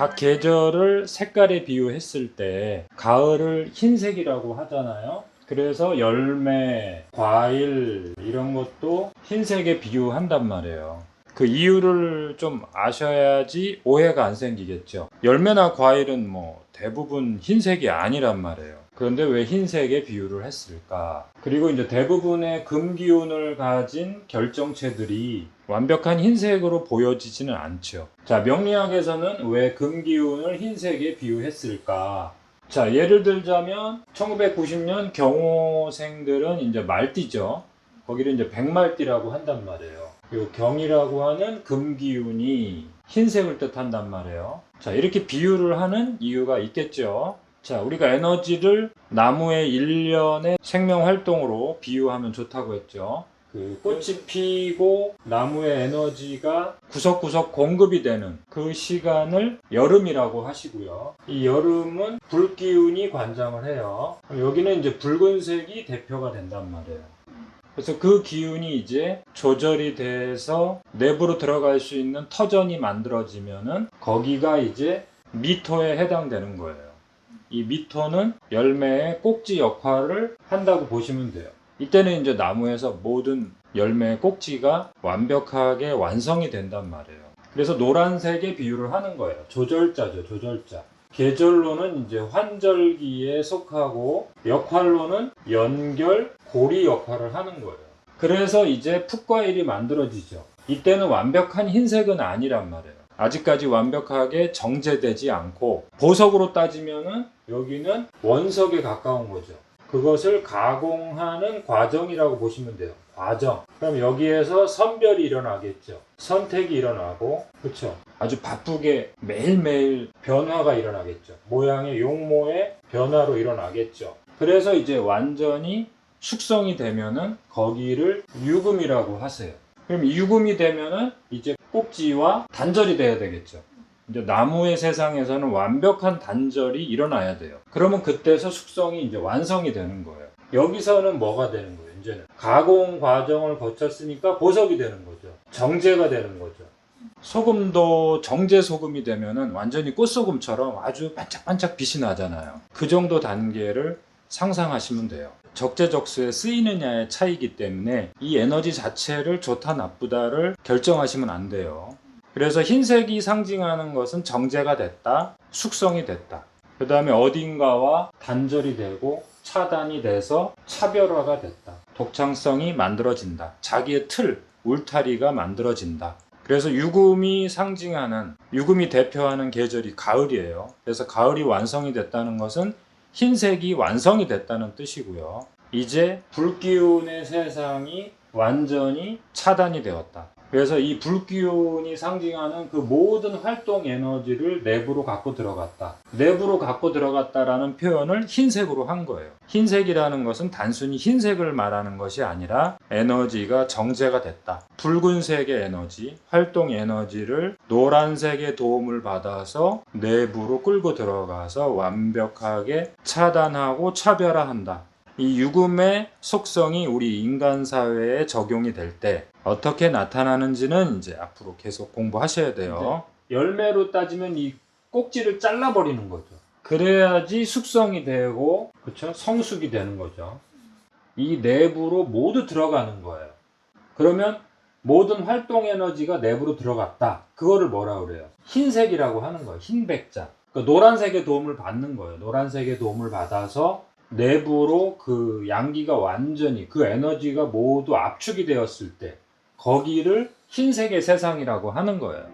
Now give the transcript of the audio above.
각 계절을 색깔에 비유했을 때 가을을 흰색이라고 하잖아요. 그래서 열매, 과일 이런 것도 흰색에 비유한단 말이에요. 그 이유를 좀 아셔야지 오해가 안 생기겠죠. 열매나 과일은 뭐 대부분 흰색이 아니란 말이에요. 그런데 왜 흰색에 비유를 했을까? 그리고 이제 대부분의 금 기운을 가진 결정체들이 완벽한 흰색으로 보여지지는 않죠. 자, 명리학에서는 왜 금 기운을 흰색에 비유했을까? 자, 예를 들자면 1990년 경호생들은 이제 말띠죠. 거기를 이제 백말띠라고 한단 말이에요. 요 경이라고 하는 금 기운이 흰색을 뜻한단 말이에요. 자, 이렇게 비유를 하는 이유가 있겠죠. 자, 우리가 에너지를 나무의 일련의 생명 활동으로 비유하면 좋다고 했죠. 그 꽃이 피고 나무의 에너지가 구석구석 공급이 되는 그 시간을 여름이라고 하시고요. 이 여름은 불기운이 관장을 해요. 여기는 이제 붉은색이 대표가 된단 말이에요. 그래서 그 기운이 이제 조절이 돼서 내부로 들어갈 수 있는 터전이 만들어지면은 거기가 이제 미토에 해당되는 거예요. 이 미토는 열매의 꼭지 역할을 한다고 보시면 돼요. 이때는 이제 나무에서 모든 열매의 꼭지가 완벽하게 완성이 된단 말이에요. 그래서 노란색의 비유를 하는 거예요. 조절자죠, 조절자. 계절로는 이제 환절기에 속하고 역할로는 연결, 고리 역할을 하는 거예요. 그래서 이제 풋과일이 만들어지죠. 이때는 완벽한 흰색은 아니란 말이에요. 아직까지 완벽하게 정제되지 않고 보석으로 따지면은 여기는 원석에 가까운 거죠. 그것을 가공하는 과정이라고 보시면 돼요. 과정. 그럼 여기에서 선별이 일어나겠죠. 선택이 일어나고, 그렇죠. 아주 바쁘게 매일매일 변화가 일어나겠죠. 모양의 용모의 변화로 일어나겠죠. 그래서 이제 완전히 숙성이 되면은 거기를 유금이라고 하세요. 그럼 유금이 되면은 이제 꼭지와 단절이 돼야 되겠죠. 이제 나무의 세상에서는 완벽한 단절이 일어나야 돼요. 그러면 그때서 숙성이 이제 완성이 되는 거예요. 여기서는 뭐가 되는 거예요? 이제는 가공 과정을 거쳤으니까 보석이 되는 거죠. 정제가 되는 거죠. 소금도 정제 소금이 되면은 완전히 꽃소금처럼 아주 반짝반짝 빛이 나잖아요. 그 정도 단계를 상상하시면 돼요. 적재적소에 쓰이느냐의 차이기 때문에 이 에너지 자체를 좋다 나쁘다를 결정하시면 안 돼요. 그래서 흰색이 상징하는 것은 정제가 됐다, 숙성이 됐다. 그 다음에 어딘가와 단절이 되고 차단이 돼서 차별화가 됐다. 독창성이 만들어진다. 자기의 틀, 울타리가 만들어진다. 그래서 유금이 상징하는, 유금이 대표하는 계절이 가을이에요. 그래서 가을이 완성이 됐다는 것은 흰색이 완성이 됐다는 뜻이고요. 이제 불기운의 세상이 완전히 차단이 되었다. 그래서 이 불기운이 상징하는 그 모든 활동 에너지를 내부로 갖고 들어갔다. 내부로 갖고 들어갔다라는 표현을 흰색으로 한 거예요. 흰색이라는 것은 단순히 흰색을 말하는 것이 아니라 에너지가 정제가 됐다. 붉은색의 에너지, 활동 에너지를 노란색의 도움을 받아서 내부로 끌고 들어가서 완벽하게 차단하고 차별화한다. 이 유금의 속성이 우리 인간 사회에 적용이 될 때 어떻게 나타나는지는 이제 앞으로 계속 공부하셔야 돼요. 열매로 따지면 이 꼭지를 잘라버리는 거죠. 그래야지 숙성이 되고 그렇죠? 성숙이 되는 거죠. 이 내부로 모두 들어가는 거예요. 그러면 모든 활동 에너지가 내부로 들어갔다. 그거를 뭐라 그래요? 흰색이라고 하는 거예요. 흰백자. 그러니까 노란색의 도움을 받는 거예요. 노란색의 도움을 받아서 내부로 그 양기가 완전히 그 에너지가 모두 압축이 되었을 때 거기를 흰색의 세상이라고 하는 거예요.